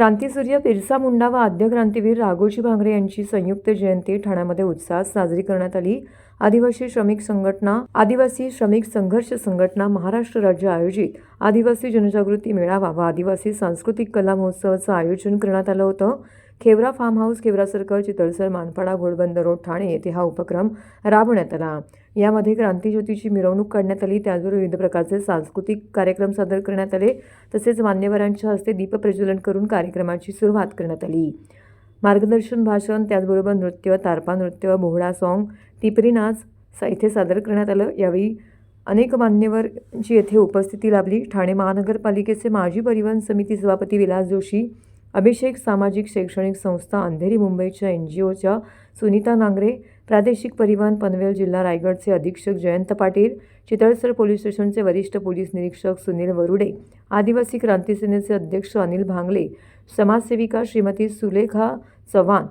क्रांतीसूर्य बिरसा मुंडा व आद्य क्रांतीवीर राघोजी भांगरे यांची संयुक्त जयंती ठाण्यामध्ये उत्साहात साजरी करण्यात आली. आदिवासी श्रमिक संघटना आदिवासी श्रमिक संघर्ष संघटना महाराष्ट्र राज्य आयोजित आदिवासी जनजागृती मेळावा व आदिवासी सांस्कृतिक कला महोत्सवाचं आयोजन करण्यात आलं होतं. Khewra farm house Khewra circle Chitalsar Manpada Ghodbunder road Thane येथे हा उपक्रम राबवण्यात आला. यामध्ये क्रांतीज्योतीची मिरवणूक काढण्यात आली. त्याचबरोबर विविध प्रकारचे सांस्कृतिक कार्यक्रम सादर करण्यात आले. तसेच मान्यवरांच्या हस्ते दीपप्रज्वलन करून कार्यक्रमाची सुरुवात करण्यात आली. मार्गदर्शन भाषण त्याचबरोबर नृत्य तारपा नृत्य बोहडा सॉन्ग टिपरी नाच सा इथे सादर करण्यात आलं. यावेळी अनेक मान्यवरची येथे उपस्थिती लाभली. ठाणे महानगरपालिकेचे माजी परिवहन समिती सभापती विलास जोशी अभिषेक सामाजिक शैक्षणिक संस्था अंधेरी मुंबईच्या एन जी ओच्या सुनीता नांगरे प्रादेशिक परिवहन पनवेल जिल्हा रायगडचे अधीक्षक जयंत पाटील चितळसर पोलीस स्टेशनचे वरिष्ठ पोलीस निरीक्षक सुनील वरुडे आदिवासी क्रांती सेनेचे अध्यक्ष अनिल भांगले समाजसेविका श्रीमती सुलेखा चव्हाण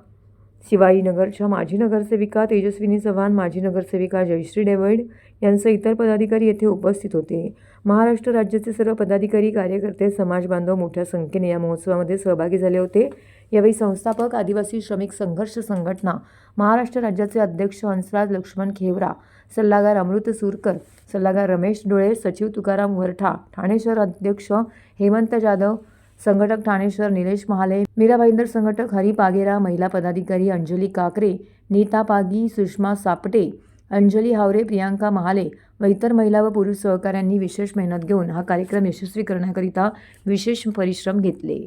शिवाईनगरच्या माजी नगरसेविका तेजस्विनी चव्हाण माजी नगरसेविका जयश्री डेवड यांसह इतर पदाधिकारी येथे उपस्थित होते. महाराष्ट्र राज्याचे सर्व पदाधिकारी कार्यकर्ते समाज बांधव मोठ्या संख्येने या महोत्सवामध्ये सहभागी झाले होते. यावेळी संस्थापक आदिवासी श्रमिक संघर्ष संघटना महाराष्ट्र राज्याचे अध्यक्ष हंसराज लक्ष्मण खेवरा सल्लागार अमृत सुरकर सल्लागार रमेश डोळे सचिव तुकाराम वरठा ठाणे शहर अध्यक्ष हेमंत जाधव संघटक ठाणेश्वर निलेश महाले मीरा भाईंदर संघटक हरी पागेरा महिला पदाधिकारी अंजली काकरे नीता पागी सुषमा सापटे अंजली हावरे प्रियांका महाले व इतर महिला व पुरुष सहकाऱ्यांनी विशेष मेहनत घेऊन हा कार्यक्रम यशस्वी करण्याकरिता विशेष परिश्रम घेतले.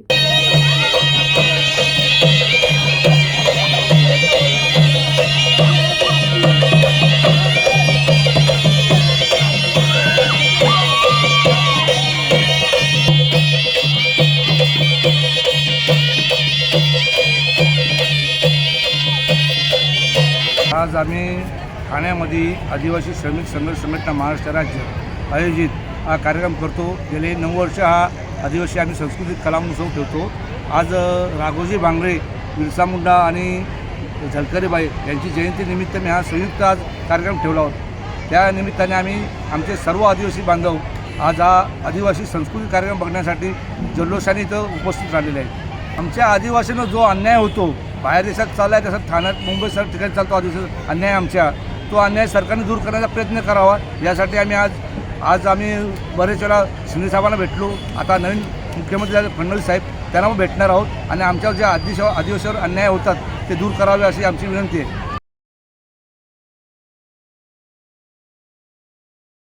आज आम्ही ठाण्यामध्ये आदिवासी श्रमिक संघर्ष संघटना महाराष्ट्र राज्य आयोजित हा कार्यक्रम करतो. गेले नऊ वर्ष हा आदिवासी आम्ही सांस्कृतिक कला महोत्सव ठेवतो. आज राघोजी भांगरे बिरसा मुंडा आणि झलकरीबाई यांची जयंतीनिमित्त मी हा संयुक्त आज कार्यक्रम ठेवला होता. त्या निमित्ताने आम्ही आमचे सर्व आदिवासी बांधव आज हा आदिवासी संस्कृती कार्यक्रम बघण्यासाठी जल्लोषाने इथं उपस्थित राहिलेले आहेत. आमच्या आदिवासींना जो अन्याय होतो बाहेर देशात चालला आहे तसं ठाण्यात मुंबई सर ठिकाणी चालतो आदिवासी अन्याय आमच्या. तो अन्याय सरकारने दूर करण्याचा प्रयत्न करावा. यासाठी आम्ही आज आज आम्ही बरेच वेळा शिंदे साहेबांना भेटलो. आता नवीन मुख्यमंत्री झाले फडणवीस साहेब त्यांना भेटणार आहोत. आणि आमच्यावर ज्या आदिश आदिवासीवर अन्याय होतात ते दूर करावे अशी आमची विनंती आहे.